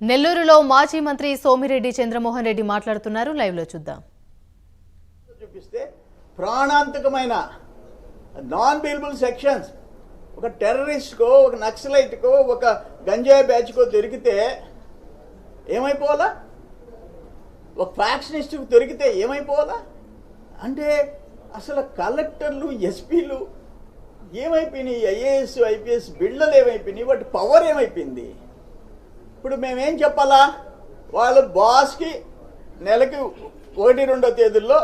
నెల్లూరులో మాజీ మంత్రి సోమిరెడ్డి చంద్రమోహన్ రెడ్డి మాట్లాడుతున్నారు. లైవ్లో చూద్దాం. చూపిస్తే ప్రాణాంతకమైన నాన్ బీలబుల్ సెక్షన్స్ ఒక టెర్రరిస్ట్కో ఒక నక్సలైట్కో ఒక గంజాయి బ్యాచ్కో దొరికితే ఏమైపోవాలా? ఒక ఫ్యాక్షనిస్ట్కు దొరికితే ఏమైపోవాలా? అంటే అసలు కలెక్టర్లు ఎస్పీలు ఏమైపోయినాయి? ఐఏఎస్ ఐపీఎస్ బిళ్ళలు ఏమైపోయినాయి? వాటి పవర్ ఏమైపోయింది? ఇప్పుడు మేమేం చెప్పాలా? వాళ్ళ బాస్కి నెలకి ఒకటి రెండో తేదీల్లో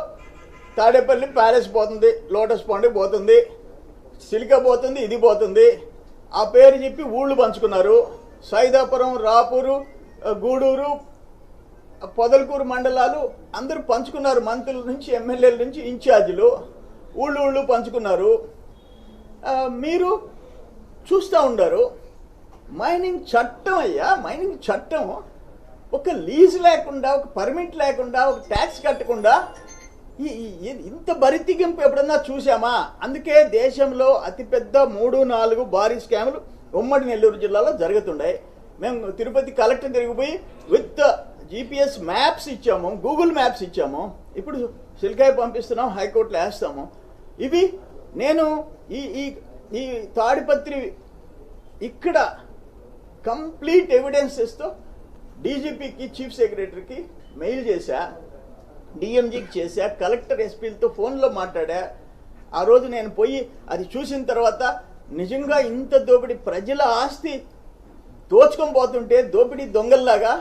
తాడేపల్లి ప్యాలెస్ పోతుంది లోటస్ పాండ్ పోతుంది సిలిక పోతుంది ఇది పోతుంది. ఆ పేరు చెప్పి ఊళ్ళు పంచుకున్నారు. సైదాపురం రాపూరు గూడూరు పొదలకూరు మండలాలు అందరూ పంచుకున్నారు. మంత్రుల నుంచి ఎమ్మెల్యేల నుంచి ఇన్ఛార్జీలు. ఊళ్ళు ఊళ్ళు పంచుకున్నారు. మీరు చూస్తూ ఉండారు. మైనింగ్ చట్టం అయ్యా మైనింగ్ చట్టం. ఒక లీజ్ లేకుండా ఒక పర్మిట్ లేకుండా ఒక ట్యాక్స్ కట్టకుండా ఈ- ఇంత బరితిగింపు ఎప్పుడన్నా చూసామా అందుకే దేశంలో అతిపెద్ద మూడు నాలుగు భారీ స్కాములు ఉమ్మడి నెల్లూరు జిల్లాలో జరుగుతుండే. మేము తిరుపతి కలెక్టర్ తిరిగిపోయి విత్ జీపీఎస్ మ్యాప్స్ ఇచ్చాము గూగుల్ మ్యాప్స్ ఇచ్చాము. ఇప్పుడు సిల్కాయ పంపిస్తున్నాం హైకోర్టులో వేస్తాము. ఇవి నేను ఈ ఈ ఈ తాడిపత్రి ఇక్కడ కంప్లీట్ ఎవిడెన్సెస్తో డీజీపీకి చీఫ్ సెక్రటరీకి మెయిల్ చేశా డిఎంజీకి చేశా కలెక్టర్ ఎస్పీలతో ఫోన్లో మాట్లాడా. ఆ రోజు నేను పోయి అది చూసిన తర్వాత నిజంగా ఇంత దోపిడీ ప్రజల ఆస్తి దోచుకొని పోతుంటే దోపిడీ దొంగల్లాగా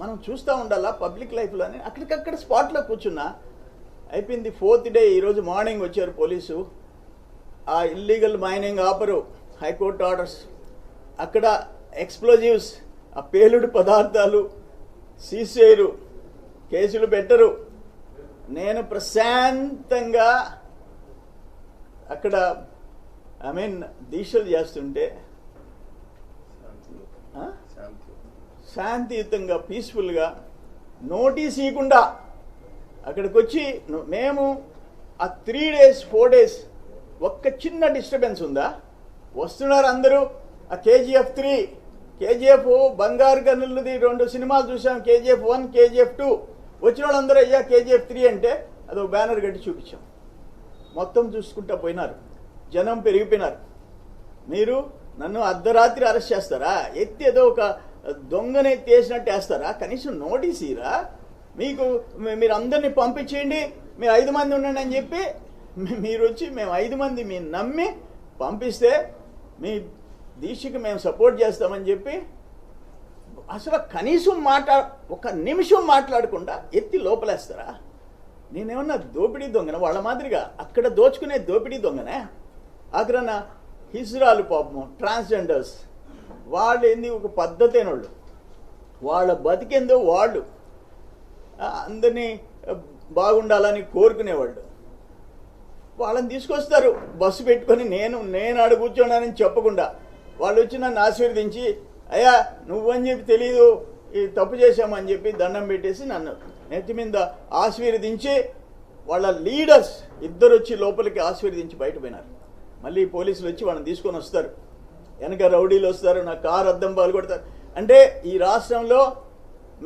మనం చూస్తూ ఉండాలా పబ్లిక్ లైఫ్లోనే అక్కడికక్కడ స్పాట్లో కూర్చున్నా. అయిపోయింది ఫోర్త్ డే ఈరోజు మార్నింగ్ వచ్చారు పోలీసు. ఆ ఇల్లీగల్ మైనింగ్ ఆపరు హైకోర్టు ఆర్డర్స్. అక్కడ ఎక్స్ప్లోజివ్స్ ఆ పేలుడు పదార్థాలు సీజ్ చేయరు కేసులు పెట్టరు. నేను ప్రశాంతంగా అక్కడ ఐ మీన్ దీక్షలు చేస్తుంటే శాంతియుతంగా పీస్ఫుల్గా నోటీస్ ఇవ్వకుండా అక్కడికి వచ్చి మేము ఆ త్రీ డేస్ ఫోర్ డేస్ ఒక్క చిన్న డిస్టర్బెన్స్ ఉందా? వస్తున్నారు అందరూ ఆ కేజీఎఫ్ త్రీ కేజీఎఫ్ బంగారు గనులది రెండు సినిమాలు చూసాం కేజీఎఫ్ వన్ కేజీఎఫ్ టూ. వచ్చిన వాళ్ళందరూ అయ్యా కేజీఎఫ్ త్రీ అంటే అదో బ్యానర్ కట్టి చూపించాం. మొత్తం చూసుకుంటా పోయినారు. జనం పెరిగిపోయినారు. మీరు నన్ను అర్ధరాత్రి అరెస్ట్ చేస్తారా? ఎత్తి ఏదో ఒక దొంగని తీసినట్టు వేస్తారా? కనీసం నోటీస్ ఇరా మీకు మీరు అందరినీ పంపించేయండి. మీరు ఐదు మంది ఉండండి అని చెప్పి మీరు వచ్చి మేము ఐదు మంది మీరు నమ్మి పంపిస్తే మీ దీక్షకి మేము సపోర్ట్ చేస్తామని చెప్పి అసలు కనీసం మాట్లా ఒక నిమిషం మాట్లాడకుండా ఎత్తి లోపలేస్తారా? నేనేమన్నా దోపిడీ దొంగన? వాళ్ళ మాదిరిగా అక్కడ దోచుకునే దోపిడీ దొంగనే? అగ్రన హిజ్రాలు పాపము ట్రాన్స్జెండర్స్ వాళ్ళు ఏంది? ఒక పద్ధతి వాళ్ళు వాళ్ళ బతికేందో వాళ్ళు. అందరినీ బాగుండాలని కోరుకునేవాళ్ళు. వాళ్ళని తీసుకొస్తారు. బస్సు పెట్టుకొని నేను నేను ఆడ కూర్చోన్నానని చెప్పకుండా. వాళ్ళు వచ్చి నన్ను ఆశీర్వదించి అయ్యా నువ్వని చెప్పి తెలీదు ఇది తప్పు చేశామని చెప్పి దండం పెట్టేసి నన్ను నెత్తి మీద ఆశీర్వదించి వాళ్ళ లీడర్స్ ఇద్దరు వచ్చి లోపలికి ఆశీర్వదించి బయటపోయినారు మళ్ళీ పోలీసులు వచ్చి వాళ్ళని తీసుకొని వస్తారు. వెనక రౌడీలు వస్తారు నా కారు అద్దం పాలు కొడతారు అంటే ఈ రాష్ట్రంలో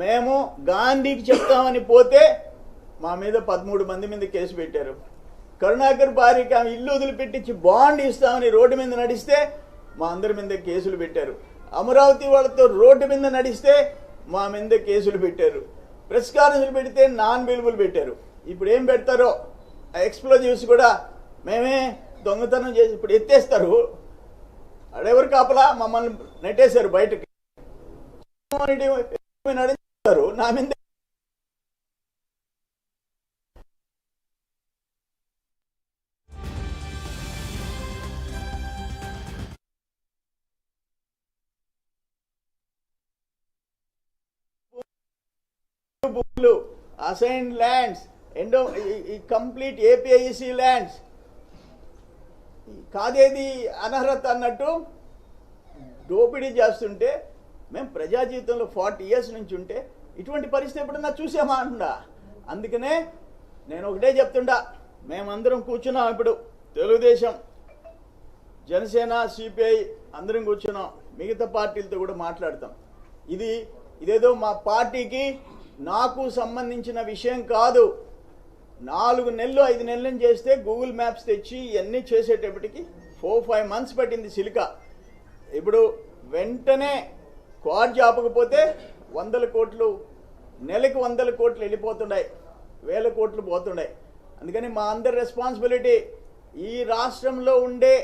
మేము గాంధీకి చెప్తామని పోతే మా మీద పదమూడు మంది మీద కేసు పెట్టారు. కరుణాకర్ భార్యకి ఆమె ఇల్లు వదిలిపెట్టించి బాండ్ ఇస్తామని రోడ్డు మీద నడిస్తే మా అందరి మీద కేసులు పెట్టారు. అమరావతి వాళ్ళతో రోడ్డు మీద నడిస్తే మా మీద కేసులు పెట్టారు. ప్రెస్ కాన్ఫరెన్స్ పెడితే నాన్ వెలుబుల్ పెట్టారు. ఇప్పుడు ఏం పెడతారో ఎక్స్ప్లోజివ్స్ కూడా మేమే దొంగతనం చేసి ఇప్పుడు ఎత్తేస్తారు. అడెవరు కాపలా? మమ్మల్ని నెట్టేశారు బయటకి. నడిస్తారు నా మీద భూములు అసైన్ ల్యాండ్స్ ఎండో ఈ కంప్లీట్ ఏపీఐసి ల్యాండ్స్ కాదేది అనర్హత అన్నట్టు దోపిడీ చేస్తుంటే మేము ప్రజా జీవితంలో ఫార్టీ ఇయర్స్ నుంచి ఉంటే ఇటువంటి పరిస్థితి ఎప్పుడన్నా చూసామా అంటున్నా. అందుకనే నేను ఒకటే చెప్తుండా మేమందరం కూర్చున్నాం ఇప్పుడు తెలుగుదేశం జనసేన సిపిఐ అందరం కూర్చున్నాం మిగతా పార్టీలతో కూడా మాట్లాడతాం. ఇది ఇదేదో మా పార్టీకి నాకు సంబంధించిన విషయం కాదు. నాలుగు నెలలు ఐదు నెలలు చేస్తే గూగుల్ మ్యాప్స్ తెచ్చి ఇవన్నీ చేసేటప్పటికి ఫోర్ ఫైవ్ మంత్స్ పట్టింది సిలిక. ఇప్పుడు వెంటనే క్వాడ్ ఆపకపోతే వందల కోట్లు నెలకు వందల కోట్లు వెళ్ళిపోతున్నాయి. వేల కోట్లు పోతున్నాయి. అందుకని మా అందరి రెస్పాన్సిబిలిటీ ఈ రాష్ట్రంలో ఉండే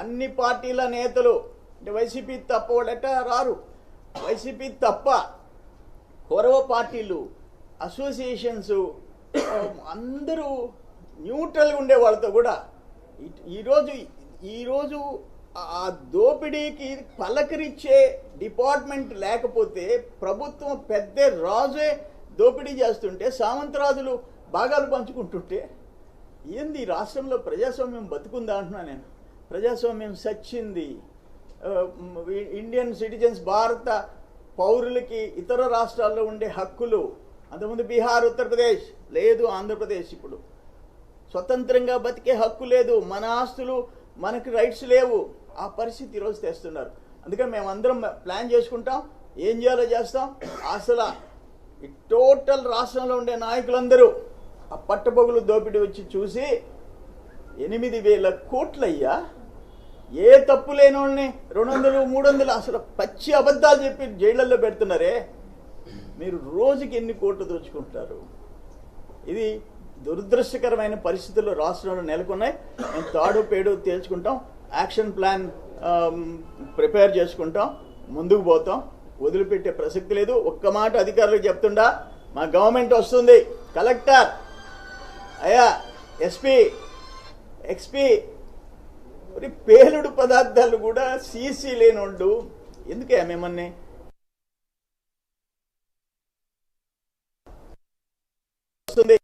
అన్ని పార్టీల నేతలు అంటే వైసీపీ తప్ప వాళ్ళట రారు. వైసీపీ తప్ప కౌరవ పార్టీలు అసోసియేషన్స్ అందరూ న్యూట్రల్గా ఉండే వాళ్ళతో కూడా ఈరోజు ఈరోజు ఆ దోపిడీకి పలకరించే డిపార్ట్మెంట్ లేకపోతే ప్రభుత్వం పెద్ద రాజే దోపిడీ చేస్తుంటే సామంతరాజులు భాగాలు పంచుకుంటుంటే ఏంది రాష్ట్రంలో ప్రజాస్వామ్యం బతుకుందా అంటున్నా నేను. ప్రజాస్వామ్యం సచ్చింది. ఇండియన్ సిటిజన్స్ భారత పౌరులకి ఇతర రాష్ట్రాల్లో ఉండే హక్కులు అంతకుముందు బీహార్ ఉత్తరప్రదేశ్ లేదు ఆంధ్రప్రదేశ్ ఇప్పుడు. స్వతంత్రంగా బతికే హక్కు లేదు మన ఆస్తులు మనకి రైట్స్ లేవు. ఆ పరిస్థితి ఈరోజు తెస్తున్నారు. అందుకని మేము అందరం ప్లాన్ చేసుకుంటాం ఏం చేయాలో చేస్తాం. అసలు ఈ టోటల్ రాష్ట్రంలో ఉండే నాయకులందరూ ఆ పట్టబొగులు దోపిడీ వచ్చి చూసి ఎనిమిది వేల కోట్లయ్యా. ఏ తప్పు లేని వాళ్ళని రెండు వందలు మూడు వందలు అసలు పచ్చి అబద్ధాలు చెప్పి జైళ్ళల్లో పెడుతున్నారే? మీరు రోజుకి ఎన్ని కోట్లు దోచుకుంటారు? ఇది దురదృష్టకరమైన పరిస్థితులు రాష్ట్రంలో నెలకొన్నాయి. మేము తాడు పేడు తేల్చుకుంటాం. యాక్షన్ ప్లాన్ ప్రిపేర్ చేసుకుంటాం. ముందుకు పోతాం. వదిలిపెట్టే ప్రసక్తి లేదు. ఒక్క మాట అధికారులకు చెప్తుండా మా గవర్నమెంట్ వస్తుంది. కలెక్టర్ అయ్యా ఎస్పీ ఎక్స్పీ మరి పేలుడు పదార్థాలు కూడా సీసీ లేనోళ్ళు ఎందుకే మిమ్మల్ని వస్తుంది.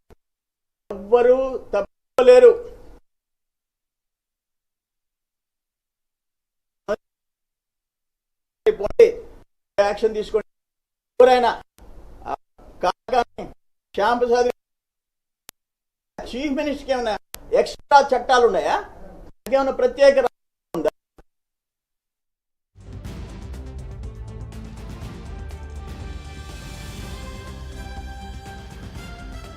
ఎవ్వరూ తప్పలేరు. యాక్షన్ తీసుకోండి. ఎవరైనా ఆ కాకాని శ్యామ్ ప్రసాద్ చీఫ్ మినిస్టర్కి ఏమైనా ఎక్స్ట్రా చట్టాలు ఉన్నాయా? ఏమైనా ప్రత్యేక